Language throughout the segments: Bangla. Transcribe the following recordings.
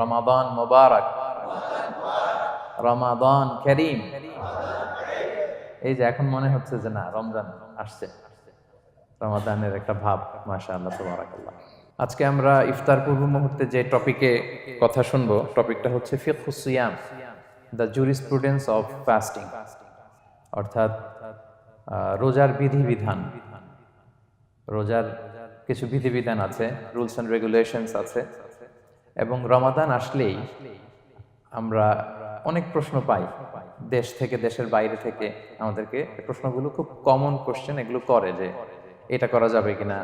রমাদান মোবারক। রমাদান করিম। এই যে এখন মনে হচ্ছে যে না, রমজান আসছে। রমাদানের একটা ভাব মাশা আল্লাহ তবরাকাল্লাহ। আজকে আমরা ইফতার পূর্ব মুহূর্তে যে টপিকে কথা শুনব, টপিকটা হচ্ছে ফিকহু সিয়াম, দ্য জুরিসপ্রুডেন্স অফ ফাস্টিং। অর্থাৎ রোজার বিধিবিধান। রোজার কিছু বিধিবিধান আছে, রুলস অ্যান্ড রেগুলেশনস আছে। এবং রমাদান আসলেই আমরা অনেক প্রশ্ন পাই। দেশ থেকে, দেশের বাইরে থেকে আমাদেরকে প্রশ্নগুলো খুব কমন কোশ্চেন এগুলো করে যে, এটা করা যাবে কিনা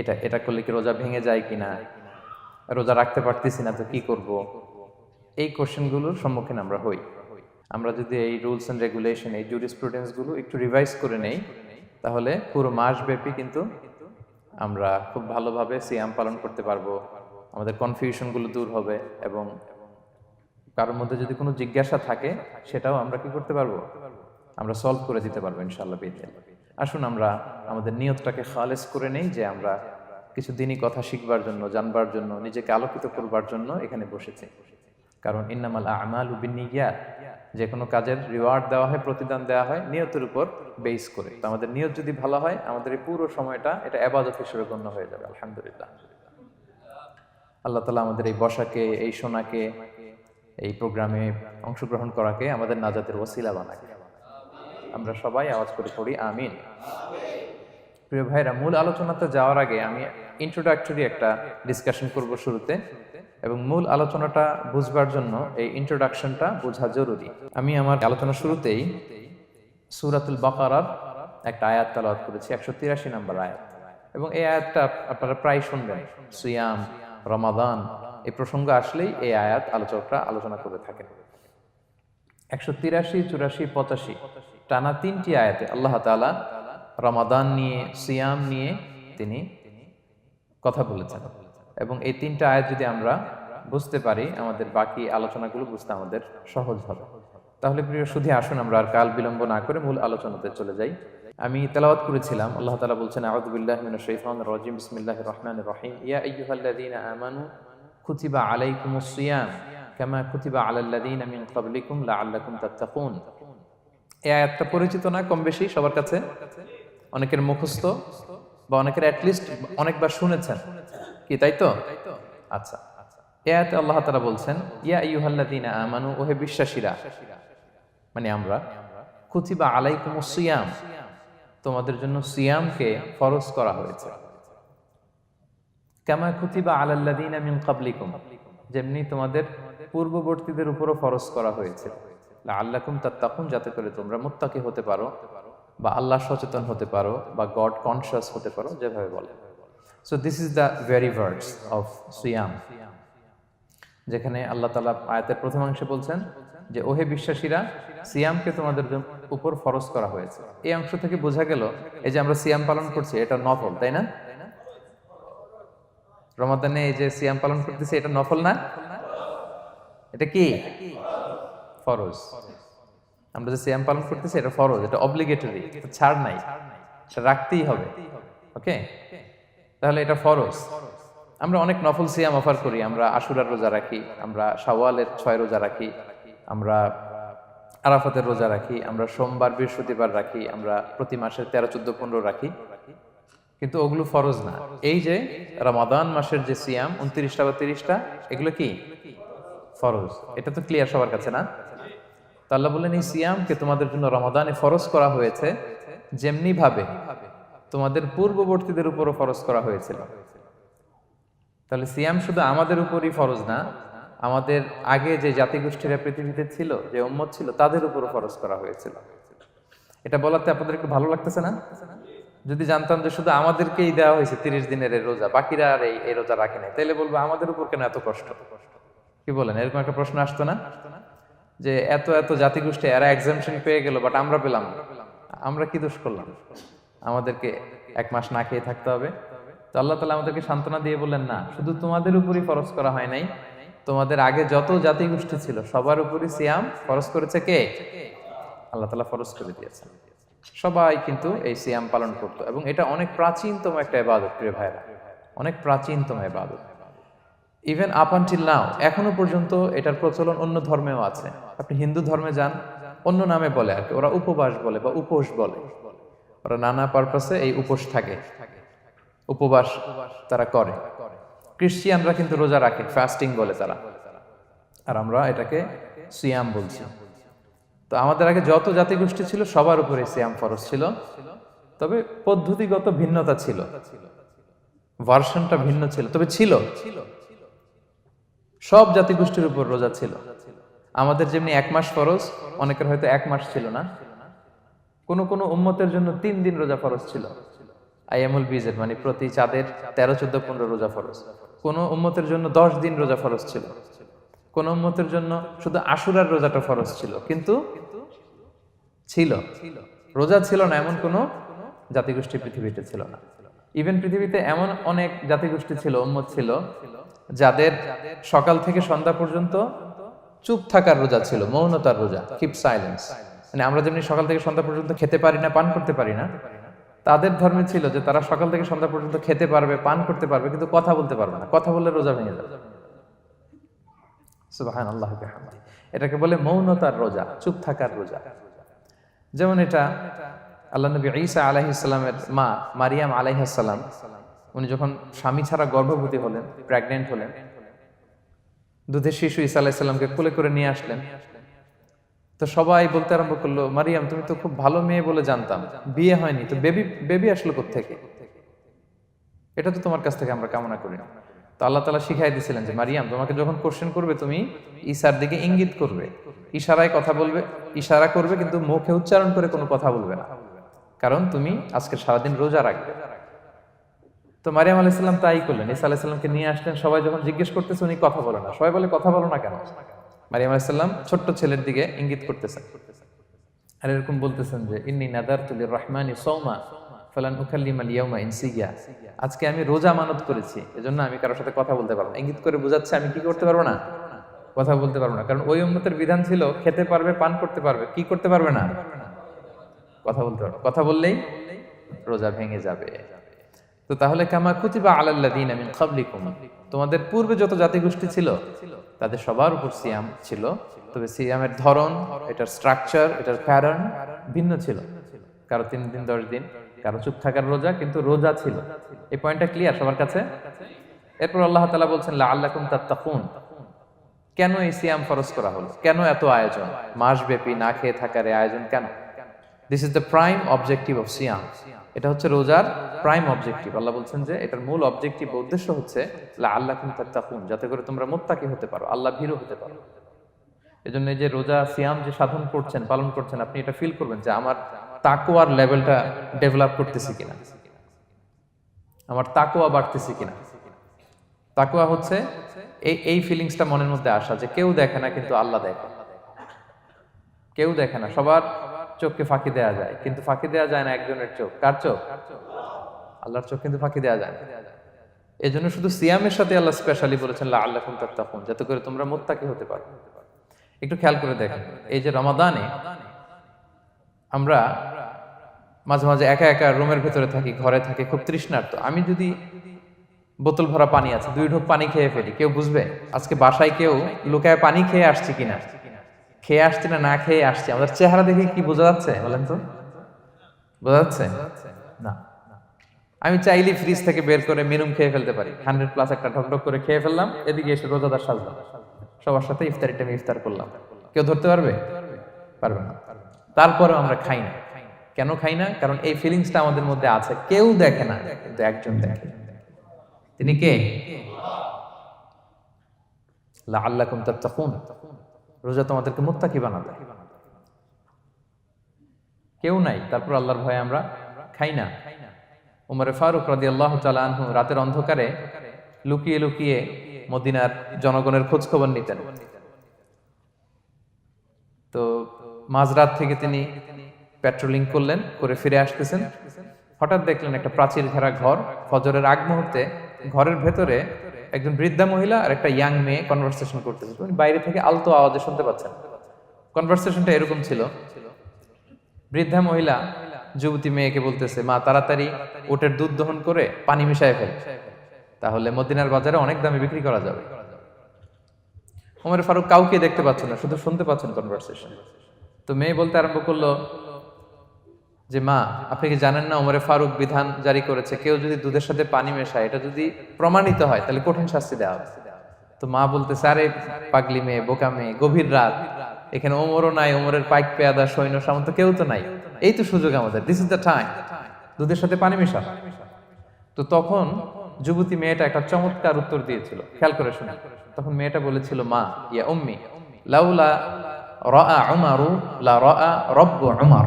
এটা এটা করলে কি রোজা ভেঙে যায় কিনা রোজা রাখতে পারতেছি না, তো কি করব? এই কোশ্চেনগুলোর সম্মুখীন আমরা হই। আমরা যদি এই রুলস অ্যান্ড রেগুলেশন এই জুরিসপ্রুডেন্সগুলো একটু রিভাইজ করে নেই, তাহলে পুরো মাসব্যাপী কিন্তু আমরা খুব ভালোভাবে সিয়াম পালন করতে পারব। আমাদের কনফিউশনগুলো দূর হবে এবং কারোর মধ্যে যদি কোনো জিজ্ঞাসা থাকে, সেটাও আমরা কি করতে পারব? আমরা সলভ করে দিতে পারব ইনশাল্লাহ বেঁধে আসুন আমরা আমাদের নিয়তটাকে খালেস করে নেই যে আমরা কিছু দিনই কথা শিখবার জন্য, জানবার জন্য, নিজেকে আলোকিত করবার জন্য এখানে বসেছি। কারণ ইন্নামাল আমাল উবিনিয়াত যে কোনো কাজের রিওয়ার্ড দেওয়া হয়, প্রতিদান দেওয়া হয়, নিয়তের উপর বেস করে। তো আমাদের নিয়ত যদি ভালো হয়, আমাদের এই পুরো সময়টা এটা আবাদত হিসেবে গণ্য হয়ে যাবে, আলহামদুলিল্লাহ। আল্লাহ তালা আমাদের এই বসাকে, এই সোনাকে, এই প্রোগ্রামে অংশগ্রহণ করাকে আমাদের নাজাতের ওসিলা বানাকে। আমরা সবাই আওয়াজ করে পড়ি, আমিন। প্রিয় ভাইরা, মূল আলোচনাতে যাওয়ার আগে আমি ইন্ট্রোডাক্টরি একটা ডিসকাশন করব শুরুতে এবং মূল আলোচনাটা বুঝবার জন্য এই ইন্ট্রোডাকশনটা বোঝা জরুরি। আমি আমার আলোচনা শুরুতেই সুরাতুল বাকারার একটা আয়াত তালাওয়াত করেছি, একশো তিরাশি নম্বর আয়াত। এবং এই আয়াতটা আপনারা প্রায় শুনবেন, সুয়াম রমাদান, এই প্রসঙ্গ আসলেই এই আয়াত আলোচকরা আলোচনা করে থাকেন। একশো তিরাশি, চুরাশি, পঁচাশি, টানা তিনটি আয়াতে আল্লাহ তাআলা রমাদান নিয়ে, সিয়াম নিয়ে তিনি কথা বলেছেন। এবং এই তিনটা আয়াত যদি আমরা বুঝতে পারি, আমাদের বাকি আলোচনাগুলো বুঝতে আমাদের সহজ হবে। তাহলে প্রিয় শুধু আসুন আমরা আর কাল বিলম্ব না করে মূল আলোচনাতে চলে যাই। আমি তেলাওয়াত করেছিলাম, আল্লাহ তাআলা বলছেন, আউযু বিল্লাহি মিনাশ শাইতানির রাজিম, বিসমিল্লাহির রহমানির রহিম। ইয়া আইয়ুহাল্লাযীনা আমানু, কুতিবা আলাইকুমুস সিয়াম, কামা কুতিবা আলাল্লাযীনা মিন ক্বাবলিকুম লাআল্লাকুম তাত্তাকুন। এই আয়াতটা পরিচিত না, কম বেশি, সবার কাছে? অনেকের মুখস্থ, বা অনেকের অ্যাটলিস্ট অনেকবার শুনেছেন। কি, তাই তো? আচ্ছা এই আয়াতে আল্লাহ তালা বলছেন, ইয়া আইয়ুহাল্লাযীনা আমানু, ওহে বিশ্বাসীরা মানে আমরা, কুতিবা আলাইকুমুস সিয়াম তোমাদের জন্য সিয়ামকে ফরজ করা হয়েছে। কামা কুতিবা আলাল্লাযীনা মিন ক্বাবলিকুম, যেমনি তোমাদের পূর্ববর্তীদের উপরও ফরজ করা হয়েছে। লাআল্লাকুম তাত্তাকুন, যাতে করে তোমরা মুত্তাকি হতে পারো বা আল্লাহ সচেতন হতে পারো বা গড কনসিয়াস হতে পারো, যেভাবে বলে। So this is the very verses of সিয়াম যেখানে আল্লাহ তালা আয়াতের প্রথমাংশে বলছেন যে, ওহে বিশ্বাসীরা, সিয়ামকে তোমাদের উপর ফরজ করা হয়েছে। এই অংশ থেকে বোঝা গেল, এই যে আমরা সিয়াম পালন করছি, এটা নফল, তাই না? রমাদানে এই যে সিয়াম পালন করতেছি, এটা নফল না? এটা কি? ফরজ। আমরা যে সিয়াম পালন করতেছি, এটা ফরজ, এটা অব্লিগেটরি ছাড় নাই রাখতেই হবে, ওকে? তাহলে এটা ফরজ। আমরা অনেক নফল সিয়াম অফার করি, আমরা আশুরার রোজা রাখি, আমরা শাওয়ালের ছয় রোজা রাখি আমরা আরাফাতের রোজা রাখি, আমরা সোমবার, বৃহস্পতিবার রাখি, আমরা প্রতি মাসের তেরো, চোদ্দ, পনেরো রাখি। কিন্তু ওগুলো ফরজ না। এই যে রমাদান মাসের যে সিয়াম, উনত্রিশটা বা তিরিশটা, এগুলো কি? ফরজ। এটা তো ক্লিয়ার সবার কাছে না? আল্লাহ বললেন, এই সিয়ামকে তোমাদের জন্য রমাদানে ফরজ করা হয়েছে যেমনি ভাবে তোমাদের পূর্ববর্তীদের উপরও ফরজ করা হয়েছিল। তাহলে সিয়াম শুধু আমাদের উপরই ফরজ না আমাদের আগে যে জাতিগোষ্ঠীরা পৃথিবীতে ছিল, যে উম্মত ছিল, তাদের উপরও ফরজ করা হয়েছিল। এটা বলাতে আপনাদের একটু ভালো লাগতেছে না? যদি জানতাম যে শুধু আমাদেরকেই দেওয়া হয়েছে তিরিশ দিনের এই রোজা, বাকিরা আর এই রোজা রাখে নাই তাহলে বলব আমাদের উপর কেন এত কষ্ট? কি বলেন? এরকম একটা প্রশ্ন আসতো না? যে এত এত জাতিগোষ্ঠী, এরা এক্সামশন পেয়ে গেল বাট আমরা পেলাম। আমরা কি দোষ করলাম? আমাদেরকে এক মাস না খেয়ে থাকতে হবে। তো আল্লাহ তালা আমাদেরকে সান্ত্বনা দিয়ে বললেন, না, শুধু তোমাদের উপরই ফরজ করা হয় নাই তোমাদের আগে যত জাতিগোষ্ঠী ছিল, সবার উপরই সিয়াম ফরজ করেছে কে? আল্লাহ তালা ফরজ করে দিয়েছেন। সবাই কিন্তু এই সিয়াম পালন করতো এবং এটা অনেক প্রাচীনতম একটা এবাদত প্রিয় ভাইরা অনেক প্রাচীনতম এবাদত ইভেন আপ আনটিল নাও এখনও পর্যন্ত এটার প্রচলন অন্য ধর্মেও আছে। আপনি হিন্দু ধর্মে যান, অন্য নামে বলে আর কি, ওরা উপবাস বলে বা উপোস বলে। ওরা নানা পারপাসে এই উপোস থাকে। উপবাস তারা করে। ক্রিশ্চিয়ানরা কিন্তু রোজা রাখে ফাস্টিং বলে তারা। আর আমরা এটাকে সিয়াম বলছি। তো আমাদের আগে যত জাতিগোষ্ঠী ছিল, সবার উপরে সিয়াম ফরজ ছিল। তবে পদ্ধতিগত ভিন্নতা ছিল। ভার্সনটা ভিন্ন ছিল, তবে ছিল। সব জাতিগোষ্ঠীর উপর রোজা ছিল। আমাদের যেমনি এক মাস ফরজ, অনেকের হয়তো এক মাস ছিল না। কোনো কোনো উম্মতের জন্য তিন দিন রোজা ফরজ ছিল। আইয়ামুল বিজের মানে প্রতি চাঁদের তেরো, চোদ্দ, পনেরো রোজা ফরজ। কোন উম্মতের জন্য দশ দিন রোজা ফরজ ছিল। কোন উম্মতের জন্য শুধু আশুরার রোজাটা ফরজ ছিল, কিন্তু ছিল। রোজা ছিল না, এমন কোনো জাতিগোষ্ঠী পৃথিবীতে ছিল না। ইভেন পৃথিবীতে এমন অনেক জাতিগোষ্ঠী ছিল, উম্মত ছিল, যাদের সকাল থেকে সন্ধ্যা পর্যন্ত চুপ থাকার রোজা ছিল, মৌনতার রোজা কিপ সাইলেন্স মানে আমরা যেমনি সকাল থেকে সন্ধ্যা পর্যন্ত খেতে পারি না, পান করতে পারি না তাদের ধর্মে ছিল যে তারা সকাল থেকে সন্ধ্যা পর্যন্ত খেতে পারবে, পান করতে পারবে, কিন্তু কথা বলতে পারবে না। কথা বললে রোজা ভেঙে যাবে। সুবাহান আল্লাহ এটাকে বলে মৌনতার রোজা, চুপ থাকার রোজা। যেমন এটা আল্লাহ নবী ঈসা আলাইহিসাল্লামের মা, মারিয়াম আলাইহাসাল্লাম উনি যখন স্বামী ছাড়া গর্ভবতী হলেন প্রেগনেন্ট হলেন, দুধের শিশু ঈসা আলাইসাল্লামকে কোলে করে নিয়ে আসলেন। তো সবাই বলতে আরম্ভ করল, মারিয়াম, তুমি তো খুব ভালো মেয়ে বলে জানতাম। বিয়ে হয়নি, তো বেবি বেবি আসলো থেকে এটা তো তোমার কাছ থেকে আমরা কামনা করি তো আল্লাহ তালা শিখাই দিয়েছিলেন যে, মারিয়াম, তোমাকে যখন কোশ্চেন করবে, তুমি ঈশার দিকে ইঙ্গিত করবে। ইশারায় কথা বলবে, ইশারা করবে, কিন্তু মুখে উচ্চারণ করে কোনো কথা বলবে না। কারণ তুমি আজকে সারাদিন রোজা রাখবে। তো মারিয়াম আলাইসাল্লাম তাই করলেন। ইসা আলাইসাল্লামকে নিয়ে আসলেন। সবাই যখন জিজ্ঞেস করতেছে, উনি কথা বলে না। সবাই বলে, কথা বলো না কেন? মারিয়াম আলাইসাল্লাম ছোট্ট ছেলের দিকে ইঙ্গিত করতেছেন আর এরকম বলতেছেন যে, ইন্নি নাদার তুলির রহমানি সৌমা ফলান উখাল্লিম আলিয়াউমা ইনসিয়া আজকে আমি রোজা মানত করেছি, এজন্য আমি কারোর সাথে কথা বলতে পারব ইঙ্গিত করে বোঝাচ্ছে, আমি কি করতে পারব না? কথা বলতে পারব না। কারণ ওই উন্মতের বিধান ছিল, খেতে পারবে, পান করতে পারবে, কি করতে পারবে না? কথা বলতে পারবে কথা বললেই রোজা ভেঙে যাবে। তো তাহলে কামা কুতিবা আলাল্লাদিন আমিন কাবলিকুম তোমাদের পূর্বে যত জাতিগোষ্ঠী ছিল, তাদের সবার উপর সিয়াম ছিল। তবে সিয়ামের ধরন, এটার স্ট্রাকচার এটার প্যাটার্ন ভিন্ন ছিল। কারও তিন দিন, দশ দিন, কারও চুপ থাকার রোজা, কিন্তু রোজা ছিল। এই পয়েন্টটা ক্লিয়ার সবার কাছে? এরপর আল্লাহ তালা বলছেন লা আল্লাহ তাত্তাকুন। কেন এই সিয়াম ফরজ করা হলো? কেন এত আয়োজন? মাসব্যাপী না খেয়ে থাকার এই আয়োজন কেন? This is the prime objective of সিয়াম। এটা হচ্ছে রোজার প্রাইম অবজেক্টিভ আল্লাহ বলছেন যে এটার মূল অবজেক্টিভ উদ্দেশ্য হচ্ছে আল্লাহ তাত্তাকুন, যাতে করে তোমরা মোত্তাকি হতে পারো, আল্লাহ ভীরু হতে পারো। এজন্য যে রোজা সিয়াম যে সাধন করছেন, পালন করছেন, আপনি এটা ফিল করবেন যে আমার তাকোয়ার লেভেলটা ডেভেলপ করতেছি কিনা। আমার তাকোয়া বাড়তেছি কিনা। তাকোয়া হচ্ছে, এই এই ফিলিংসটা মনের মধ্যে আসা যে কেউ দেখে না, কিন্তু আল্লাহ দেখে। কেউ দেখে না, সবার চোখকে ফাঁকি দেওয়া যায়, কিন্তু ফাঁকি দেওয়া যায় না একজনের চোখ। কার চোখ? আল্লাহর চোখ কিন্তু ফাঁকি দেওয়া যায় এই জন্য শুধু সিয়ামের সাথে আল্লাহ স্পেশালি বলেছেন আল্লাহ তাত্তাকুন, যাতে করে তোমরা মোত্তাকি হতে পারো। একটু খেয়াল করে দেখেন, এই যে রমাদানে আমরা মাঝে মাঝে একা একা রুমের ভেতরে থাকি, ঘরে থাকি, খুব তৃষ্ণার্ত। আমি যদি বোতল ভরা পানি আছে, দুই ঢোক পানি খেয়ে ফেলি, কেউ বুঝবে? আজকে বাসায় কেউ লুকায় পানি খেয়ে আসছে কিনা? খেয়ে আসছে না না খেয়ে আসছে? আমাদের চেহারা দেখে কি বোঝা যাচ্ছে বলেন তো? বোঝা যাচ্ছে? না। আমি চাইলে ফ্রিজ থেকে বের করে মিনুম খেয়ে ফেলতে পারি। হান্ড্রেড প্লাস একটা ঢকঢক করে খেয়ে ফেললাম, এদিকে এসে রোজাদার সাজলাম। সবার সাথে ইফতারিটা আমি ইফতার করলাম। কেউ ধরতে পারবে? পারবে না। তারপরেও আমরা খাই না। কেন খাই না? কারণ এই ফিলিংসটা আমাদের মধ্যে আছে। কেউ দেখে না, কিন্তু একজন দেখে। তিনি কে? আল্লাহ তাত্তাকুন। রোজা তোমাদেরকে মুত্তাকি বানাবে কেউ নাই, তারপর আল্লাহর ভয়ে আমরা খাই না। উমরে ফারুক রাদি আল্লাহ আনহু রাতের অন্ধকারে লুকিয়ে লুকিয়ে মদিনার জনগণের খোঁজ খবর নিতেন। তো মাঝরাত থেকে তিনি পেট্রোলিং করলেন, করে ফিরে আসতেছেন। হঠাৎ দেখলেন একটা প্রাচীর ঘেরা ঘর। ফজরের আগ মুহূর্তে ঘরের ভেতরে একজন বৃদ্ধা মহিলা আর একটা ইয়াং মেয়ে কনভারসেশন করতেছে। উনি বাইরে থেকে আলতো আওয়াজে শুনতে পাচ্ছেন। কনভারসেশনটা এরকম ছিল। বৃদ্ধা মহিলা যুবতী মেয়েকে বলতেছে, মা, তাড়াতাড়ি ওটের দুধ দহন করে পানি মিশায় ফেলে। তাহলে মদিনার বাজারে অনেক দামে বিক্রি করা যাবে। ওমর ফারুক কাউকে দেখতে পাচ্ছেন না, শুধু শুনতে পাচ্ছেন কনভারসেশন তো মেয়ে বলতে আরম্ভ করল যে, মা, আপনি কি জানেন না ওমরে ফারুক বিধান জারি করেছে? কেউ যদি দুধের সাথে পানি মেশায়, এটা যদি প্রমাণিত হয়, তাহলে কঠিন শাস্তি দেওয়া হবে। তো মা বলতে আরে, পাগলি মেয়ে, বোকা মেয়ে, গভীর রাত। এখানে ওমরও নাই, ওমরের পাইক পেয়াদা, সৈন্য সামন্ত কেউ তো নাই। এই তো সুযোগ আমাদের দিস ইজ দ্য টাইম দুধের সাথে পানি মেশা তো তখন যুবতী মেয়েটা একটা চমৎকার উত্তর দিয়েছিল, খেয়াল করে শুনে। তখন মেয়েটা বলেছিল, মা, ইয়া উম্মি, লাউলা রাআ উমারু, লা রাআ রব্ব উমার।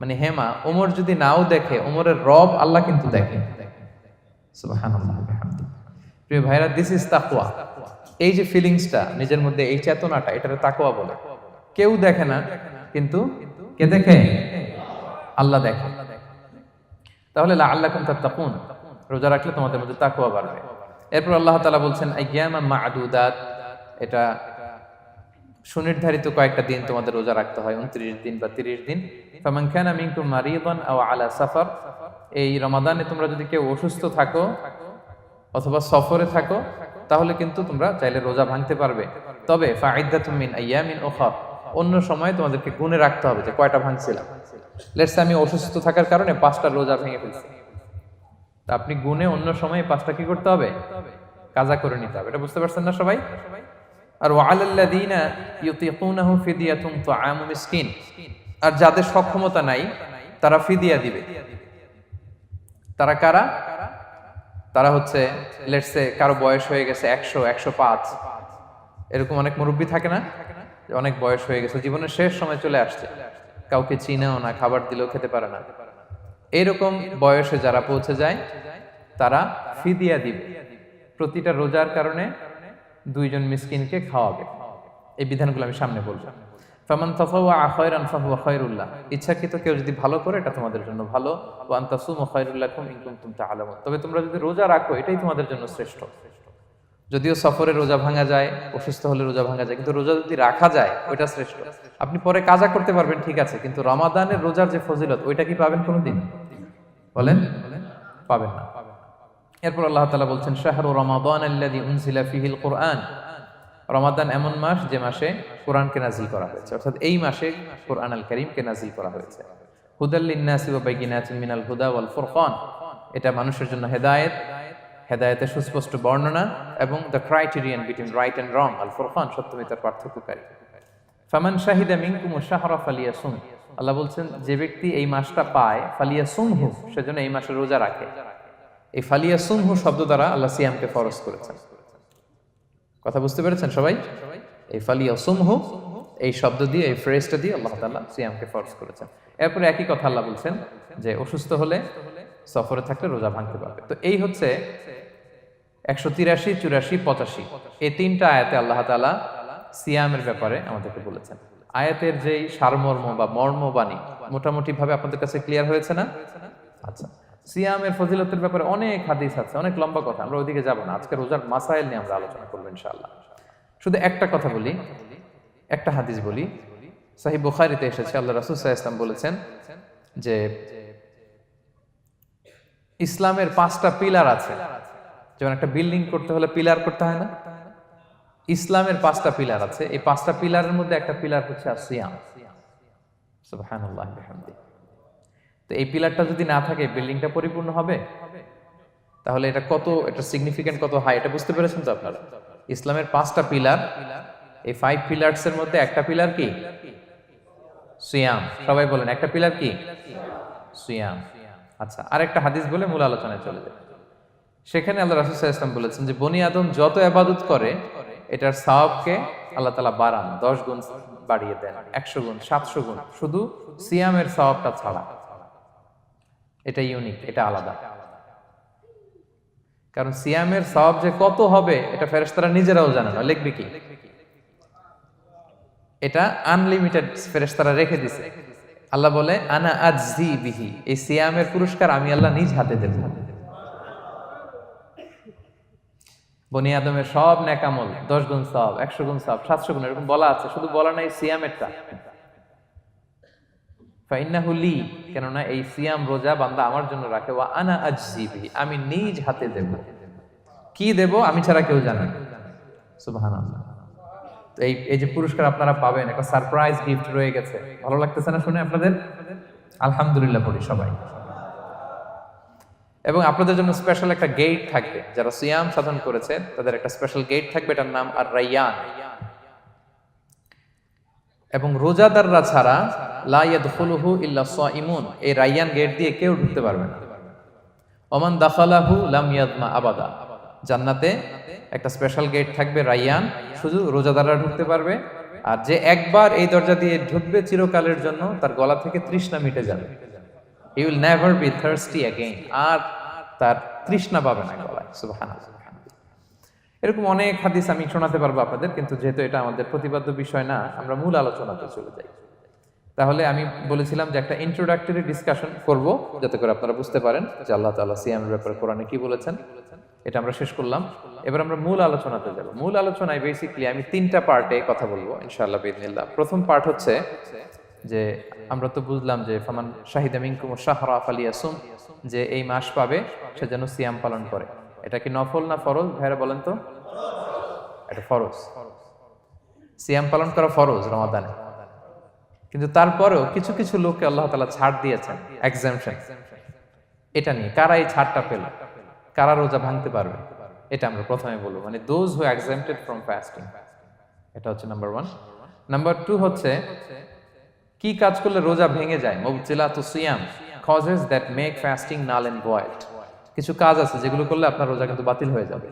মানে হেমা, ওমর যদি নাও দেখে, ওমরের রব আল্লাহ কিন্তু দেখে। প্রিয় ভাইরা দিস ইজ তাকওয়া এই যে ফিলিংসটা নিজের মধ্যে এই চেতনাটা, এটারে তাকওয়া বলে। কেউ দেখে না, কিন্তু কে দেখে? আল্লাহ দেখে। তাহলে আল্লাহ কুম তাত্তাকুন। রোজা রাখলে তোমাদের মধ্যে তাকওয়া বাড়বে। এরপর আল্লাহ তাআলা বলছেন, আইয়ামা মা'দুদাত। এটা সুনির্ধারিত কয়েকটা দিন তোমাদের রোজা রাখতে হয়, উনত্রিশ দিন বা তিরিশ দিন। কানা মিনকুম মারিদান আলা সাফার, এই রমাদানে তোমরা যদি কেউ অসুস্থ থাকো অথবা সফরে থাকো, তাহলে কিন্তু তোমরা চাইলে রোজা ভাঙতে পারবে। তবে অন্য সময় তোমাদেরকে গুনে রাখতে হবে যে কয়টা ভাঙছিলাম। লেটস আমি অসুস্থ থাকার কারণে পাঁচটা রোজা ভেঙে ফেলছি। তা আপনি গুনে অন্য সময় পাঁচটা কি করতে হবে? কাজা করে নিতে হবে। এটা বুঝতে পারছেন না সবাই? আর ওয়ালাল্লাযীনা ইউতিকুনাহু ফিদিয়াতুন তুআমু মিসকিন, আর যাদের সক্ষমতা নাই, তারা ফিদিয়া দিবে। তারা কারা? তারা হচ্ছে লেটসে কারও বয়স হয়ে গেছে একশো একশো পাঁচ। এরকম অনেক মুরব্বী থাকে না? অনেক বয়স হয়ে গেছে, জীবনের শেষ সময় চলে আসছে। কাউকে চিনেও না, খাবার দিলেও খেতে পারে না। এরকম বয়সে যারা পৌঁছে যায়, তারা ফিদিয়া দিবে। প্রতিটা রোজার কারণে দুইজন মিসকিনকে খাওয়াবে। এই বিধানগুলো আমি সামনে বলব। ফামান তাফাওয়া খয়রান ফাহুয়া খয়রুল্লাহ। ইচ্ছাকৃত কেউ যদি ভালো করে, এটা তোমাদের জন্য ভালো। ওয়া কুনতুম তাআলামুন। তবে তোমরা যদি রোজা রাখো, এটাই তোমাদের জন্য শ্রেষ্ঠ। যদিও সফরে রোজা ভাঙা যায়, অসুস্থ হলে রোজা ভাঙা যায়, কিন্তু রোজা যদি রাখা যায়, ওইটা শ্রেষ্ঠ। আপনি পরে কাজা করতে পারবেন, ঠিক আছে, কিন্তু রমাদানের রোজার যে ফজিলত, ওইটা কি পাবেন কোনোদিন? বলেন? পাবেন না। এরপর আল্লাহ তাআলা বলছেন, শাহরু রমাদান আল্লাযী উনজিলা ফিহিল কুরআন রমাদান এমন মাস যে মাসে কোরআনকে নাজিল করা হয়েছে। অর্থাৎ এই মাসে কোরআন আল করিমকে নাজিল করা হয়েছে। হুদাল্লিন নাসি ওয়া বাইয়িনাতিন মিনাল হুদা ওয়াল ফুরকান। এটা মানুষের জন্য হেদায়েত। হেদায়েতের সুস্পষ্ট বর্ণনা এবং the criterion between right and wrong আল ফুরকান সত্যমিতার পার্থক্যকারী। ফামান শাহিদা মিনকুম শাহরা ফালিয়াসুম আল্লাহ বলছেন, যে ব্যক্তি এই মাসটা পায় ফালিয়া ফালিয়াসুমহু সেজন্য এই মাসে রোজা রাখে। এই ফালিয়াসুমহু শব্দ দ্বারা আল্লাহ সিয়ামকে ফরজ করেছেন। কথা বুঝতে পেরেছেন সবাই? এই ফালিয়া সুমহু এই শব্দ দিয়ে, এই ফ্রেজটা দিয়ে আল্লাহ তাআলা সিয়ামকে ফরজ করেছেন। এরপরে একই কথা আল্লাহ বলছেন যে অসুস্থ হলে সফরে থাকলে রোজা ভাঙতে পারবে। তো এই হচ্ছে একশো তিরাশি, চুরাশি, পঁচাশি। এই তিনটা আয়াতে আল্লাহ তাআলা সিয়ামের ব্যাপারে আমাদেরকে বলেছেন। আয়াতের যেই সারমর্ম বা মর্মবাণী মোটামুটি ভাবে আপনাদের কাছে ক্লিয়ার হয়েছে না? আচ্ছা। সিয়ামের ফজিলতের ব্যাপারে অনেক হাদিস আছে, অনেক লম্বা কথা, আমরা ওইদিকে যাব না। আজকে রোজার মাসাইল নিয়ে আমরা আলোচনা করব ইনশাআল্লাহ। শুধু একটা কথা বলি, একটা হাদিস বলি। সাহিব বুখারিতে এসেছে, আল্লাহ রাসুল ইসলাম বলেছেন যে ইসলামের পাঁচটা পিলার আছে। যেমন একটা বিল্ডিং করতে হলে পিলার করতে হয় না? ইসলামের পাঁচটা পিলার আছে। এই পাঁচটা পিলারের মধ্যে একটা পিলার হচ্ছে আর সিয়াম। সুবহানাল্লাহ, বিহামদিহি। তো এই পিলারটা যদি না থাকে বিল্ডিংটা পরিপূর্ণ হবে? তাহলে এটা কত, এটা সিগনিফিকেন্ট কত হাই এটা বুঝতে পেরেছেন তো আপনারা? ইসলামের পাঁচটা পিলার, এই ফাইভ পিলার্স এর মধ্যে একটা পিলার কি? সিয়াম। সবাই বলেন, একটা পিলার কি? সিয়াম। আচ্ছা আর একটা হাদিস বলে মূল আলোচনায় চলে যায় সেখানে আল্লাহ রাসুল ইসলাম বলেছেন যে, বনি আদম যত আবাদত করে, এটার সাহাবকে আল্লাহ তালা বাড়ান, দশ গুণ বাড়িয়ে দেন, একশো গুণ, সাতশো গুণ। শুধু সিয়ামের সওয়াবটা ছাড়া। এটা ইউনিক এটা আলাদা। কারণ সিয়ামের সওয়াব যে কত হবে, এটা ফেরেশতারা নিজেরাও জানে না। লিখবে কি? এটা আনলিমিটেড ফেরেশতারা রেখে দিছে। আল্লাহ বলে, আনা আজজি বিহি। এই সিয়ামের পুরস্কার আমি আল্লাহ নিজ হাতে দেব। বনি আদমের সব নেকামল দশ গুণ সব একশো গুণ সব সাতশো গুণ, এরকম বলা আছে। শুধু বলা নাই, সিয়ামেরটা। ফাইন্নাহুলি কেননা এই সিয়াম রোজা বান্দা আমার জন্য রাখে, ওয়া আনা আজজিবি আমি নিজ হাতে দেব। কি দেব আমি ছাড়া কেউ জানে না। তো এই এই যে পুরস্কার আপনারা পাবেন, একটা সারপ্রাইজ গিফট রয়ে গেছে। ভালো লাগতেছে না শুনে আপনাদের? আলহামদুলিল্লাহ পড়ি সবাই। এবং আপনাদের জন্য স্পেশাল একটা গেট থাকবে। যারা সিয়াম সাধন করেছে, তাদের একটা স্পেশাল গেট থাকবে, এটার নাম আর রাইয়ান এবং রোজাদাররা ছাড়া লা ইয়াদখুলুহু ইল্লা সাইমুন এই রাইয়ান গেট দিয়ে কেউ ঢুকতে পারবে না। ওমান দাখালাহু লাম ইয়াদমা আবাদা। জান্নাতে একটা স্পেশাল গেট থাকবে রাইয়ান, শুধু রোজাদাররা ঢুকতে পারবে, আর যে একবার এই দরজা দিয়ে ঢুকবে চিরকালের জন্য তার গলা থেকে তৃষ্ণা মিটে যাবে। He will never be thirsty again আর তার তৃষ্ণা পাবে না গলায়, সুবহানাল্লাহ। এরকম অনেক হাদিস আমি শোনাতে পারব আপনাদের, কিন্তু যেহেতু এটা আমাদের প্রতিপাদ্য বিষয় না, আমরা মূল আলোচনাতে চলে যাই। তাহলে আমি বলেছিলাম যে একটা ইন্ট্রোডাক্টরি ডিসকাশন করব, যাতে করে আপনারা বুঝতে পারেন যে আল্লাহ তাআলা সিয়ামের ব্যাপারে কোরআনে কি বলেছেন। এটা আমরা শেষ করলাম। এবার আমরা মূল আলোচনাতে যাব। মূল আলোচনায় বেসিক্যালি আমি তিনটা পার্টে কথা বলব, ইনশাআল্লাহ বিদিনিল্লাহ প্রথম পার্ট হচ্ছে যে আমরা তো বুঝলাম যে ফামান শাহিদা মিনকুম শাহরা ফালিয়াসুম, যে এই মাস পাবে সে যেন সিয়াম পালন করে। এটা কি নফল না ফরজ? ভাইরা বলেন তো। এটা ফরজ। সিয়াম পালন করা ফরজ রমাদানে। কিন্তু তারপরেও কিছু কিছু লোককে আল্লাহ তালা ছাড় দিয়েছেন এক্সামশন এটা নিয়ে কারা এই ছাড়টা পেল? কারা রোজা ভাঙতে পারবে? এটা আমরা প্রথমে বলব। মানে those who exempted from fasting এটা হচ্ছে নাম্বার ওয়ান নাম্বার টু হচ্ছে, কি কাজ করলে রোজা ভেঙে যায়? মুবজিলাতু সিয়াম। Causes that make fasting null and void কিছু কাজ আছে যেগুলো করলে আপনার রোজা কিন্তু বাতিল হয়ে যাবে।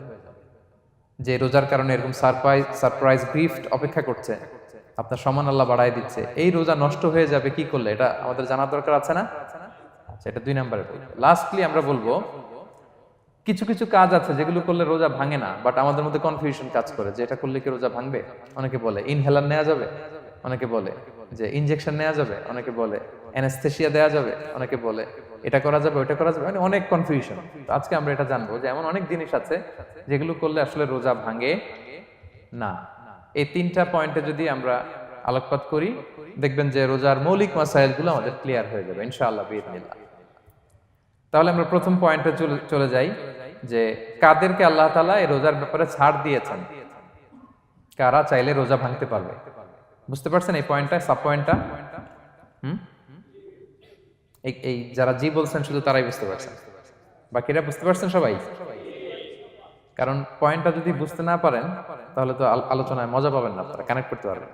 যে রোজার কারণে এরকম সারপ্রাইজ সারপ্রাইজ গিফট অপেক্ষা করছে, আপনার সমান আল্লাহ বাড়াই দিচ্ছে। এই রোজা নষ্ট হয়ে যাবে কি করলে? এটা আমাদের জানার দরকার আছে না? আচ্ছা এটা দুই নম্বরে লাস্টলি আমরা বলব, কিছু কিছু কাজ আছে যেগুলো করলে রোজা ভাঙে না বাট আমাদের মধ্যে কনফিউশন কাজ করে যে এটা করলে কি রোজা ভাঙবে? অনেকে বলে ইনহেলার নেওয়া যাবে? অনেকে বলে যে ইনজেকশন নেওয়া যাবে? অনেকে বলে অ্যানেস্থেশিয়া দেওয়া যাবে? অনেকে বলে এটা করা যাবে ওটা করা যাবে মানে অনেক কনফিউশন আজকে আমরা এটা জানব যে এমন অনেক জিনিস আছে যেগুলো করলে আসলে রোজা ভাঙে না। এই তিনটা পয়েন্টে যদি আমরা আলোকপাত করি, দেখবেন যে রোজার মৌলিক মাসাইলগুলো আমাদের ক্লিয়ার হয়ে যাবে, ইনশাআল্লাহ তাহলে আমরা প্রথম পয়েন্টে চলে চলে যাই যে কাদেরকে আল্লাহ তালা এই রোজার ব্যাপারে ছাড় দিয়েছেন? কারা চাইলে রোজা ভাঙতে পারবে? বুঝতে পারছেন এই পয়েন্টটা, সাব পয়েন্টটা? হুম? এই যারা জি বলছেন শুধু তারাই বুঝতে পারছেন। বাকিরা বুঝতে পারছেন সবাই? কারণ পয়েন্টটা যদি বুঝতে না পারেন, তাহলে তো আলোচনায় মজা পাবেন না আপনারা কানেক্ট করতে পারবেন।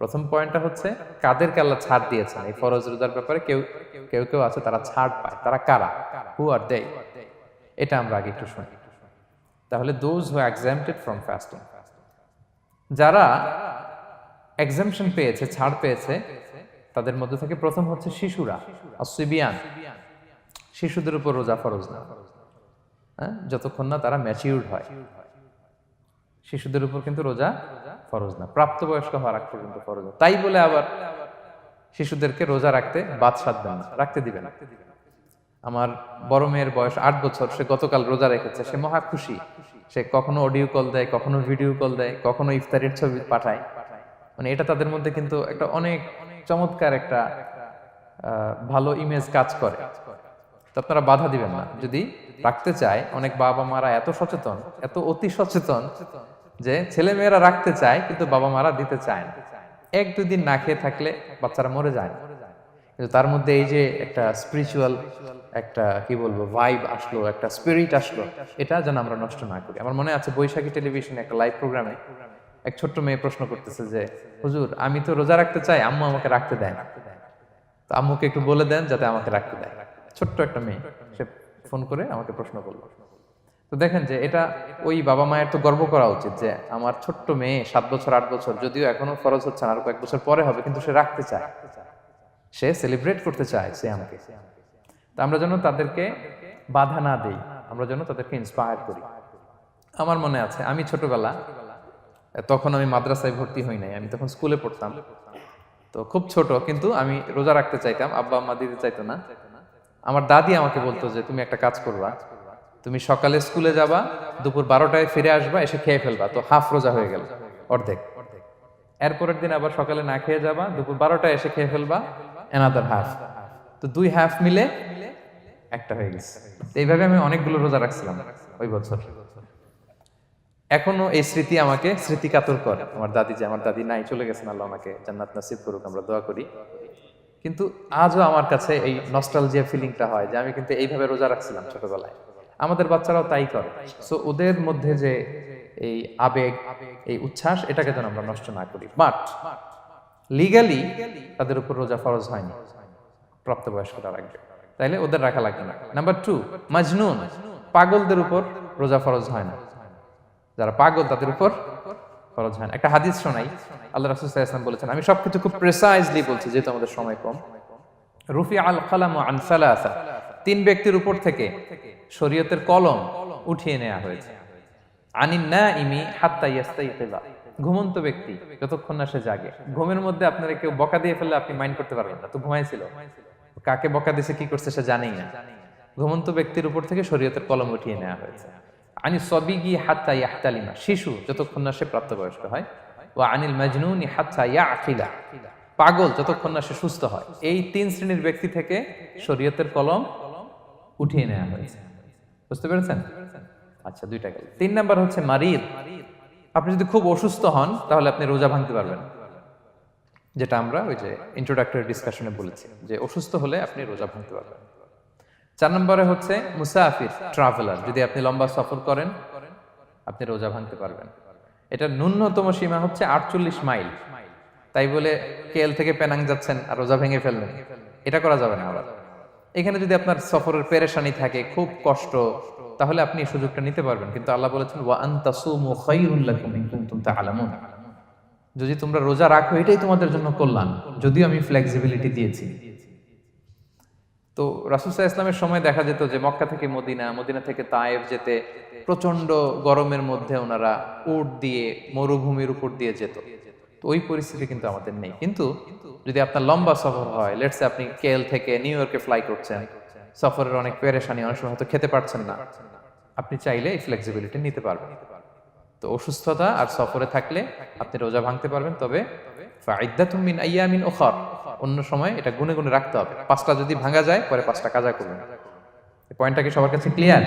প্রথম পয়েন্টটা হচ্ছে কাদেরকে আল্লাহ ছাড় দিয়েছেন? এই ফরজ রোজার ব্যাপারে কেউ কেউ কেউ আছে, তারা ছাড় পায়। তারা কারা? হু আর দে এটা আমরা আগে একটু শুনি। তাহলে those who exempted from fasting যারা এক্সামশন পেয়েছে, ছাড় পেয়েছে তাদের মধ্যে থেকে প্রথম হচ্ছে শিশুরা আসিবিয়ান শিশুদের উপর রোজা ফরজ না। হ্যাঁ? যতক্ষণ না তারা ম্যাচিউরড হয়। শিশুদের উপর কিন্তু রোজা ফরজ না। প্রাপ্তবয়স্ক হওয়ার আগ পর্যন্ত ফরজ না। তাই বলে আবার শিশুদেরকে রোজা রাখতে বাদ সাধবেন না, রাখতে দিবেন আমার বড় মেয়ের বয়স আট বছর, সে গতকাল রোজা রেখেছে, সে মহা খুশি। সে কখনো অডিও কল দেয়, কখনো ভিডিও কল দেয়, কখনো ইফতারের ছবি পাঠায়। মানে এটা তাদের মধ্যে কিন্তু একটা অনেক চমৎকার একটা ভালো ইমেজ কাজ করে। আপনারা বাধা দিবেন না। যদি রাখতে চায়, অনেক বাবা মারা এত সচেতন, এত অতি সচেতন যে ছেলে মেয়েরা রাখতে চায়, কিন্তু বাবা মারা দিতে চায় না। এক, দুই দিন না খেয়ে থাকলে বাচ্চারা মরে যায় না। কিন্তু তার মধ্যে এই যে একটা স্পিরিচুয়াল একটা, কি বলব ভাইব আসলো, একটা স্পিরিট আসলো, এটা যেন আমরা নষ্ট না করি। আমার মনে আছে বৈশাখী টেলিভিশনে একটা লাইভ প্রোগ্রামে এক ছোট্ট মেয়ে প্রশ্ন করতেছে যে, হুজুর, আমি তো রোজা রাখতে চাই, আম্মু আমাকে রাখতে দেয় না। তো আম্মুকে একটু বলে দেন যাতে আমাকে রাখতে দেয়। ছোট্ট একটা মেয়ে, সে ফোন করে আমাকে প্রশ্ন করল। তো দেখেন যে এটা ওই বাবা মায়ের তো গর্ব করা উচিত যে, আমার ছোট্ট মেয়ে সাত বছর, আট বছর, যদিও এখনও ফরজ হচ্ছে না, আর কয়েক বছর পরে হবে, কিন্তু সে রাখতে চায়। সে সেলিব্রেট করতে চায় সে আমাকে। তা আমরা যেন তাদেরকে বাধা না দেই, আমরা যেন তাদেরকে ইন্সপায়ার করি। আমার মনে আছে, আমি ছোটবেলা তখন আমি মাদ্রাসায় ভর্তি হই নাই। আমি তখন স্কুলে পড়তাম। তো খুব ছোট, কিন্তু আমি রোজা রাখতে চাইতাম। আব্বা আম্মা দিতে চাইতো না। আমার দাদি আমাকে বলতো যে, তুমি একটা কাজ করবা। তুমি সকালে স্কুলে যাবা, দুপুর বারোটায় ফিরে আসবা, এসে খেয়ে ফেলবা। তো হাফ রোজা হয়ে গেল, অর্ধেক। এরপরের দিন আবার সকালে না খেয়ে যাবা, দুপুর বারোটায় এসে খেয়ে ফেলবা এনাদার হাফ তো দুই হাফ মিলে একটা হয়ে গেছে। এইভাবে আমি অনেকগুলো রোজা রাখছিলাম ওই বছর। এখনও এই স্মৃতি আমাকে স্মৃতিকাতর করে। আমার দাদি যে, আমার দাদি নাই, চলে গেছেন, আল্লাহ আমাকে জান্নাত নাসিব করুক, আমরা দোয়া করি। কিন্তু আজও আমার কাছে এই নস্টালজিয়া ফিলিংটা হয় যে, আমি কিন্তু এইভাবে রোজা রাখছিলাম ছোটবেলায়। আমাদের বাচ্চারাও তাই করে। সো ওদের মধ্যে যে এই আবেগ, এই উচ্ছ্বাস, এটাকে যেন আমরা নষ্ট না করি। বাট লিগালি তাদের উপর রোজা ফরজ হয়নি। প্রাপ্তবয়স্করা রাখবে। তাইলে ওদের রাখা লাগবে না। নাম্বার টু মাজনুন পাগলদের উপর রোজা ফরজ হয় না। যারা পাগল, তাদের উপর ফরজ হয় একটা হাদিস শোনাই। আল্লাহ রাসুল ইসলাম বলেছেন, আমি সবকিছু খুব প্রেসাইজলি বলছি, যেহেতু আমাদের সময় কম। রুফি আল কালাম আন সালাসা, তিন ব্যক্তির উপর থেকে শরীয়তের কলম উঠিয়ে নেওয়া হয়েছে। আনিন না ইমি হাত্তা ইয়াস্তাইকিলা ঘুমন্ত ব্যক্তি যতক্ষণ না সে জাগে। ঘুমের মধ্যে আপনারা কেউ বকা দিয়ে ফেললে আপনি মাইন্ড করতে পারবেন না, তো ঘুমাইছিল। কাকে বকা দিয়েছে কি করছে সে জানেই না। ঘুমন্ত ব্যক্তির উপর থেকে শরীয়তের কলম উঠিয়ে নেওয়া হয়েছে। আনি সবিগি হাত্তা ইয়াহতালিমা। শিশু, যতক্ষণ না সে প্রাপ্তবয়স্ক হয়। ও আনিল মাজনুনি হাত্তা ইয়াকিলা। পাগল, যতক্ষণ না সে সুস্থ হয়। এই তিন শ্রেণির ব্যক্তি থেকে শরীয়তের কলম উঠিয়ে নেওয়া হয়েছে। বুঝতে পেরেছেন? আচ্ছা দুইটা গেল। তিন নাম্বার হচ্ছে মারিদ। আপনি যদি খুব অসুস্থ হন, তাহলে আপনি রোজা ভাঙতে পারবেন। যেটা আমরা ওই যে ইন্ট্রোডাক্টরি ডিসকাশনে বলেছি, যে অসুস্থ হলে আপনি রোজা ভাঙতে পারবেন। চার নম্বরে হচ্ছে মুসাফির ট্রাভেলার যদি আপনি লম্বা সফর করেন, আপনি রোজা ভাঙতে পারবেন। এটা ন্যূনতম সীমা হচ্ছে আটচল্লিশ মাইল। তাই বলে কেএল থেকে পেনাং যাচ্ছেন আর রোজা ভেঙে ফেললেন। এটা করা যাবে না আবার। এখানে যদি আপনার সফরের পেরেশানি থাকে, খুব কষ্ট, তাহলে আপনি এই সুযোগটা নিতে পারবেন। কিন্তু আল্লাহ বলেছেন, ওয়া আনতাসুমু খায়রুল লাকুম ইন কুনতুম তা'লামুন যদি তোমরা রোজা রাখো, এটাই তোমাদের জন্য কল্যাণ। যদিও আমি ফ্লেক্সিবিলিটি দিয়েছি। তো রাসুসাহ ইসলামের সময় দেখা যেত যে মক্কা থেকে মদিনা মদিনা থেকে তায়েফ যেতে প্রচণ্ড গরমের মধ্যে ওনারা উট দিয়ে মরুভূমির উপর দিয়ে যেত। তো ওই পরিস্থিতি কিন্তু আমাদের নেই। কিন্তু যদি আপনার লম্বা সফর হয় লেটসে আপনি কেএল থেকে নিউ ইয়র্কে ফ্লাই করছেন, সফরের অনেক পেরেশানি, অনেক সময় হয়তো খেতে পারছেন না, আপনি চাইলে এই ফ্লেক্সিবিলিটি নিতে পারবেন। তো অসুস্থতা আর সফরে থাকলে আপনি রোজা ভাঙতে পারবেন, তবে মিন আইয়ামিন অন্য সময় এটা গুনে গুনে রাখতে হবে। পাঁচটা যদি ভাঙা যায়, পরে পাঁচটা কাজা করবেন পয়েন্টটা কি সবার কাছে ক্লিয়ার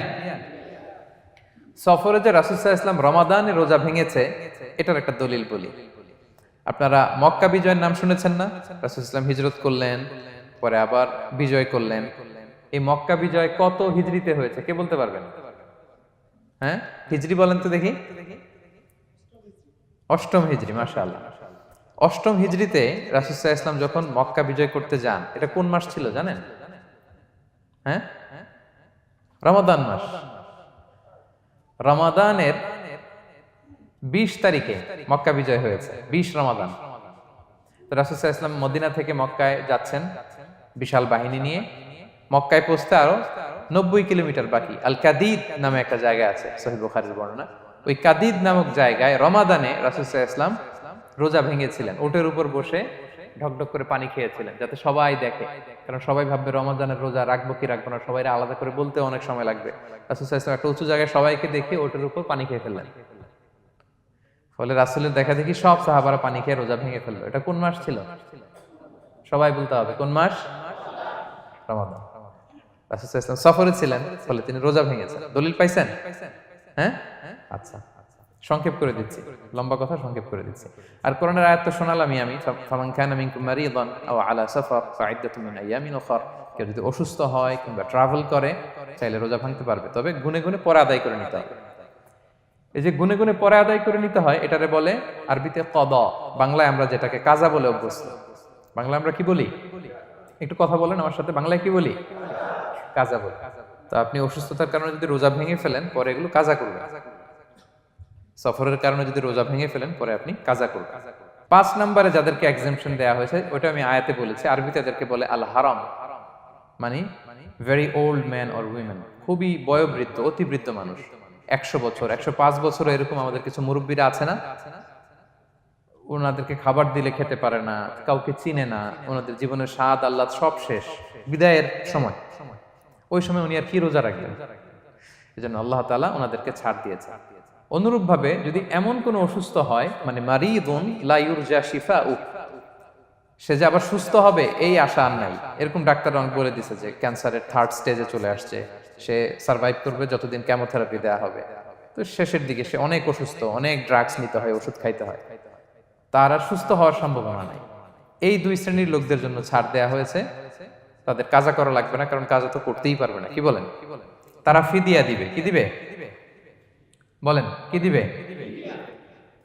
সফরে যে রাসুসাহ ইসলাম রমাদানে রোজা ভেঙেছে, এটার একটা দলিল বলি। আপনারা মক্কা বিজয়ের নাম শুনেছেন না? রাসুল ইসলাম হিজরত করলেন, পরে আবার বিজয় করলেন। এই মক্কা বিজয় কত হিজরিতে হয়েছে, কে বলতে পারবেন? হ্যাঁ? হিজরি বলেন তো দেখি। অষ্টম হিজরি মাশাআল্লাহ। অষ্টম হিজরিতে রাসুসাহ ইসলাম যখন মক্কা বিজয় করতে যান, এটা কোন মাস ছিল জানেন? হ্যাঁ? রমাদান মাস। রমাদানের বিশ তারিখে মক্কা বিজয় হয়েছে, বিশ রমাদান। তো রাসুসাহ ইসলাম মদিনা থেকে মক্কায় যাচ্ছেন, বিশাল বাহিনী নিয়ে। মক্কায় পৌঁছতে আরও নব্বই কিলোমিটার বাকি, আল কাদিদ নামে একটা জায়গা আছে সহিব বুখারীর বর্ণনা। ওই কাদিদ নামক জায়গায় রমাদানে রাসুসাহ ইসলাম রোজা ভেঙেছিলেন। ওটের উপর বসে ঢকঢক করে পানি খেয়েছিলেন, যাতে সবাই দেখে। কারণ সবাই ভাববে রমাদানের রোজা রাখব কি রাখব না সবাই আলাদা করে বলতে অনেক সময় লাগবে। একটা উঁচু জায়গায় সবাইকে দেখে ওটের উপর পানি খেয়ে ফেললেন। ফলে রাসুলের দেখা দেখি সব সাহাবারা পানি খেয়ে রোজা ভেঙে ফেলল। এটা কোন মাস ছিল? সবাই বলতে হবে, কোন মাস? রমাদান। রাসুল ইসলাম সফরে ছিলেন, ফলে তিনি রোজা ভেঙেছেন। দলিল পাইছেন? হ্যাঁ? আচ্ছা। সংক্ষেপ করে দিচ্ছি। লম্বা কথা সংক্ষেপ করে দিচ্ছি। আর কোরআনের আয়াত তো শোনালামই আমি। ফামান কানা মিনকুম মারিদান আও আলা সাফার উখর কেউ যদি অসুস্থ হয় কিংবা ট্রাভেল করে, চাইলে রোজা ভাঙতে পারবে। তবে গুনে গুনে পরে আদায় করে নিতে হবে। এই যে গুনে গুনে পরে আদায় করে নিতে হয়, এটারে বলে আরবিতে কদ। বাংলায় আমরা যেটাকে কাজা বলে অভ্যস্ত। বাংলা আমরা কি বলি? একটু কথা বলেন আমার সাথে। বাংলায় কি বলি? কাজা বলি। তো আপনি অসুস্থতার কারণে যদি রোজা ভেঙে ফেলেন, পরে এগুলো কাজা করবেন। সফরের কারণে যদি রোজা ভেঙে ফেলেন, পরে আপনি কাজা করবেন। পাঁচ নম্বরে যাদেরকে এক্সামশন দেওয়া হয়েছে ওটা আমি আয়াতে বলেছি, আরবিতে যাদেরকে বলে আল হারাম। মানে very old man or women খুবই বয়োবৃদ্ধ, অতিবৃদ্ধ মানুষ। একশো বছর, একশো পাঁচ বছর এরকম আমাদের কিছু মুরব্বীরা আছে না? ওনাদেরকে খাবার দিলে খেতে পারে না, কাউকে চিনে না, ওনাদের জীবনের স্বাদ আল্লাহ সব শেষ, বিদায়ের সময়। ওই সময় উনি আর কি রোজা রাখবেন এই জন্য আল্লাহ তালা ওনাদেরকে ছাড় দিয়েছে অনুরূপ ভাবে যদি এমন কোনো অসুস্থ হয় মানে মারিদুন লাইউর যা শিফা উ সে যে আবার সুস্থ হবে, এই আশা আর নাই। এরকম ডাক্তার অনেক বলে দিছে যে ক্যান্সারের থার্ড স্টেজে চলে আসছে। সে সার্ভাইভ করবে যতদিন কেমোথেরাপি দেওয়া হবে। তো শেষের দিকে সে অনেক অসুস্থ, অনেক ড্রাগস নিতে হয়, ওষুধ খাইতে হয়। তার আর সুস্থ হওয়ার সম্ভাবনা নাই। এই দুই শ্রেণির লোকদের জন্য ছাড় দেয়া হয়েছে। তাদের কাজা করা লাগবে না, কারণ কাজা তো করতেই পারবে না। কি বলেন? তারা ফিদিয়া দিবে। কি দিবে? বলেন, কি দিবে?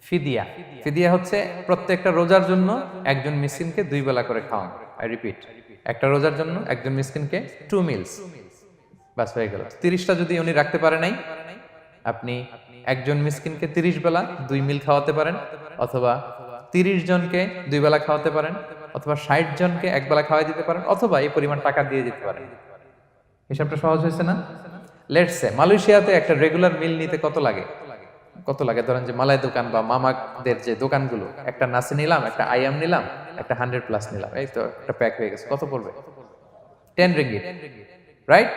ফিদিয়া। ফিদিয়া হচ্ছে প্রত্যেকটা রোজার জন্য একজন মিসকিনকে দুই বেলা করে খাওয়ানো। আই রিপিট একটা রোজার জন্য একজন মিসকিনকে টু মিলস বাস, হয়ে গেল। তিরিশটা যদি উনি রাখতে পারে নাই, আপনি একজন মিসকিনকে তিরিশ বেলা দুই মিল খাওয়াতে পারেন, অথবা তিরিশ জনকে দুই বেলা খাওয়াতে পারেন, অথবা ষাট জনকে এক বেলা খাওয়াই দিতে পারেন, অথবা এই পরিমাণ টাকা দিয়ে দিতে পারেন। হিসাবটা সহজ হয়েছে না? লেটসে মালয়েশিয়াতে একটা রেগুলার মিল নিতে কত লাগে? কত লাগে? ধরেন যে মালাই দোকান বা মামাদের যে দোকানগুলো, একটা নাসি নিলাম, একটা আইয়াম নিলাম, একটা হান্ড্রেড প্লাস নিলাম, এই তো একটা প্যাক হয়ে গেছে, কত পড়বে? টেন রিঙ্গিট রাইট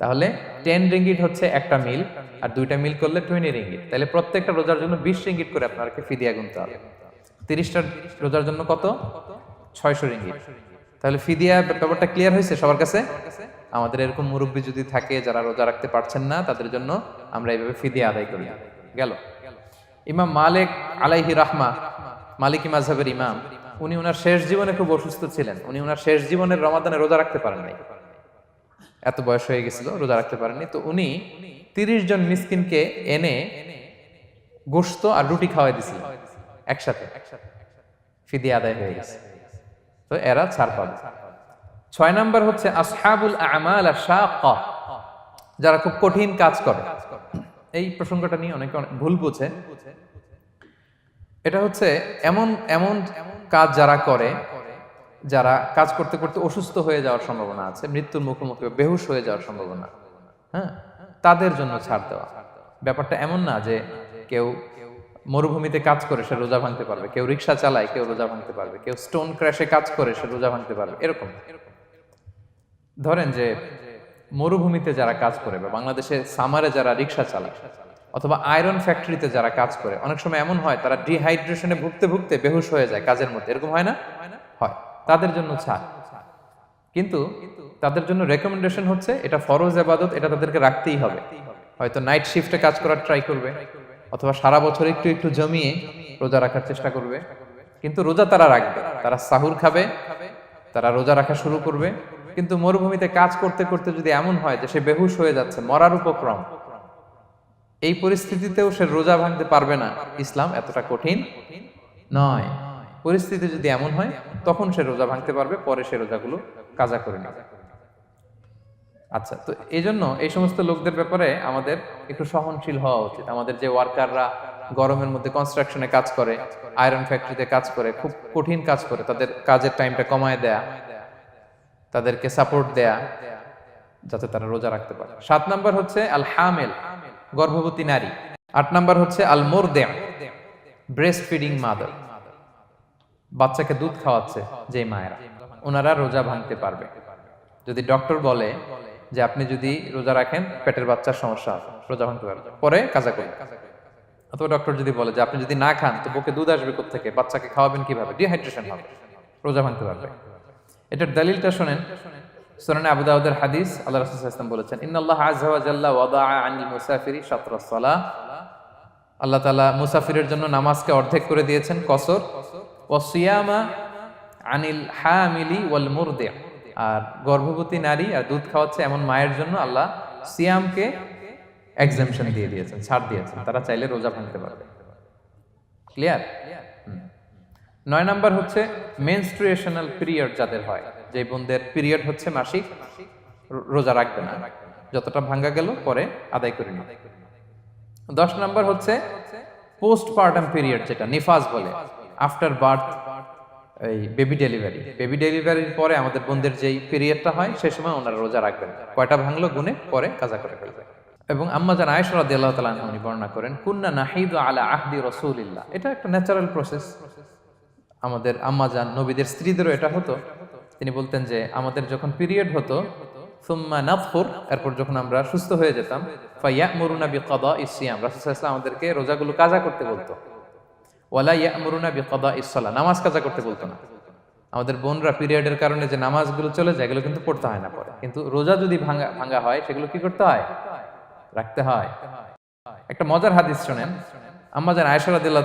তাহলে টেন রিঙ্গিট হচ্ছে একটা মিল আর দুইটা মিল করলে টোয়েন্টি রিঙ্গিট তাহলে প্রত্যেকটা রোজার জন্য বিশ রিঙ্গিট করে আপনাকে ফিদিয়া গুনতে হবে। তিরিশটা রোজার জন্য কত? ছয়শো রিঙ্গিট তাহলে ফিদিয়া ব্যাপারটা ক্লিয়ার হয়েছে সবার কাছে? আমাদের এরকম মুরব্বী যদি থাকে যারা রোজা রাখতে পারছেন না, তাদের জন্য আমরা এইভাবে ফিদিয়া আদায় করি। গেল। ইমাম মালিক আলাইহি রাহমা, মালিকি মাঝহাবের ইমাম, উনি ওনার শেষ জীবনে খুব অসুস্থ ছিলেন। উনি ওনার শেষ জীবনের রমাদানে রোজা রাখতে পারেন নাই। এত বয়স হয়ে গেছিল, রোজা রাখতে পারেননি তো উনি তিরিশ জন মিসকিনকে এনে গোস্ত আর রুটি খাওয়াই দিছিলেন একসাথে। ফিদিয়া আদায় হয়ে গেছে। তো এরা ছাড় পাবে। ছয় নাম্বার হচ্ছে আসহাবুল আমাল যারা খুব কঠিন কাজ করে। এই প্রসঙ্গটা নিয়ে অনেকে অনেক ভুল বুঝে। এটা হচ্ছে এমন এমন কাজ যারা করে, যারা কাজ করতে করতে অসুস্থ হয়ে যাওয়ার সম্ভাবনা আছে, মৃত্যুর মুখোমুখি বেহুশ হয়ে যাওয়ার সম্ভাবনা। হ্যাঁ? তাদের জন্য ছাড় দেওয়া। ব্যাপারটা এমন না যে কেউ মরুভূমিতে কাজ করে সে রোজা ভাঙতে পারবে, কেউ রিক্সা চালায়, কেউ রোজা ভাঙতে পারবে, কেউ স্টোন ক্র্যাশে কাজ করে সে রোজা ভাঙতে পারবে, এরকম না। ধরেন যে মরুভূমিতে যারা কাজ করে বা বাংলাদেশে সামারে যারা রিক্সা চালায় অথবা আয়রন ফ্যাক্টরিতে যারা কাজ করে, অনেক সময় এমন হয় তারা ডিহাইড্রেশনে ভুগতে ভুগতে বেহুশ হয়ে যায় কাজের মধ্যে। এরকম হয় না? হয়। তাদের জন্য ছাড়। কিন্তু তাদের জন্য রেকমেন্ডেশন হচ্ছে এটা ফরজ আবাদত, এটা তাদেরকে রাখতেই হবে। হয়তো নাইট শিফটে কাজ করার ট্রাই করবে, অথবা সারা বছর একটু একটু জমিয়ে রোজা রাখার চেষ্টা করবে। কিন্তু রোজা তারা রাখবে। তারা সাহুর খাবে, তারা রোজা রাখা শুরু করবে। কিন্তু মরুভূমিতে কাজ করতে করতে যদি এমন হয় যে সে বেহুশ হয়ে যাচ্ছে, মরার উপক্রম, এই পরিস্থিতিতেও সে রোজা ভাঙতে পারবে না। ইসলাম এতটা কঠিন নয়। পরিস্থিতি যদি এমন হয়, তখন সে রোজা ভাঙতে পারবে, পরে সে রোজাগুলো কাজা করে নেবে। আচ্ছা তো এই জন্য এই সমস্ত লোকদের ব্যাপারে আমাদের একটু সহনশীল হওয়া উচিত। আমাদের যে ওয়ার্কাররা গরমের মধ্যে কনস্ট্রাকশনে কাজ করে আয়রন ফ্যাক্টরিতে কাজ করে, খুব কঠিন কাজ করে, তাদের কাজের টাইমটা কমায় দেয়া তাদেরকে সাপোর্ট দেয়া, যাতে তারা রোজা রাখতে পারে। সাত নাম্বার হচ্ছে আল হামেল গর্ভবতী নারী। আট নাম্বার হচ্ছে আল মোরদে ব্রেস্ট ফিডিং মাদার বাচ্চাকে দুধ খাওয়াচ্ছে যে মায়েরা, ওনারা রোজা ভাঙতে পারবে। যদি ডক্টর বলে যে আপনি যদি রোজা রাখেন, পেটের বাচ্চার সমস্যা রোজা ভাঙতে পারবে। পরে কাজা করবে অথবা ডক্টর যদি বলে যে আপনি যদি না খান, তো বুকে দুধ আসবে থেকে বাচ্চাকে খাওয়াবেন কীভাবে? ডিহাইড্রেশন হবে। রোজা ভাঙতে পারবে। এটার দলিলটা শোনেন। সুনানে আবু দাউদের হাদিস আল্লাহ রাসূল ওয়াসাল্লাম বলেছেন, ইন্নাল্লাহ আযজা ওয়া জাল্লা ওয়াদাআ আনিল মুসাফিরি শাতরাস সালাহ আল্লাহ তাআলা মুসাফিরের জন্য নামাজকে অর্ধেক করে দিয়েছেন, কসর। ওয়া সিয়ামা আনিল হামিলি ওয়াল মুরদি আর গর্ভবতী নারী আর দুধ খাওয়াচ্ছে এমন মায়ের জন্য আল্লাহ সিয়ামকে এক্সামশন দিয়ে দিয়েছেন, ছাড় দিয়েছেন। তারা চাইলে রোজা ভাঙতে পারবে। ক্লিয়ার নয় নাম্বার হচ্ছে মেনস্ট্রুয়েশনাল পিরিয়ড যাদের হয় যে বোনদের পিরিয়ড হচ্ছে মাসিক, রোজা রাখবে না। যতটা ভাঙ্গা গেল, পরে আদায় করে নিবে। দশ নাম্বার হচ্ছে পোস্ট পার্টাম পিরিয়ড যেটা, নিফাজ বলে আফটার বার্থ এই বেবি ডেলিভারি বেবি ডেলিভারির পরে আমাদের বোনদের যেই পিরিয়ডটা হয়, সে সময় ওনারা রোজা রাখবেন। কয়টা ভাঙলো গুনে পরে কাজা করে ফেলবে এবং আম্মা জান আয়েশা রাদিয়াল্লাহু তাআলা উনি বর্ণনা করেন, কুন্না নাহিদু আলা আহদি রাসূলিল্লাহ। এটা একটা ন্যাচারাল প্রসেস আমাদের আম্মা জান নবীদের স্ত্রীদেরও এটা হতো। তিনি বলতেন যে, আমাদের যখন পিরিয়ড হতো, সুম্মা নাফুর এরপর যখন আমরা সুস্থ হয়ে যেতাম ফাইয়ামুরুনা বিকাদা ইসিয়াম রাসূল সাল্লাল্লাহু আলাইহি ওয়াসাল্লাম আমাদেরকে রোজাগুলো কাজা করতে বলতো। ওয়ালা ইয়ামুরুনা বিকাদা ইসসালাহ নামাজ কাজা করতে বলতো না। আমাদের বোনরা পিরিয়ডের কারণে যে নামাজগুলো চলে যায়, এগুলো কিন্তু পড়তে হয় না পরে। কিন্তু রোজা যদি ভাঙা ভাঙা হয়, সেগুলো কি করতে হয়? রাখতে হয়। একটা মজার হাদিস শোনেন। আম্মা যেন আয়সা রাদিল্লাহ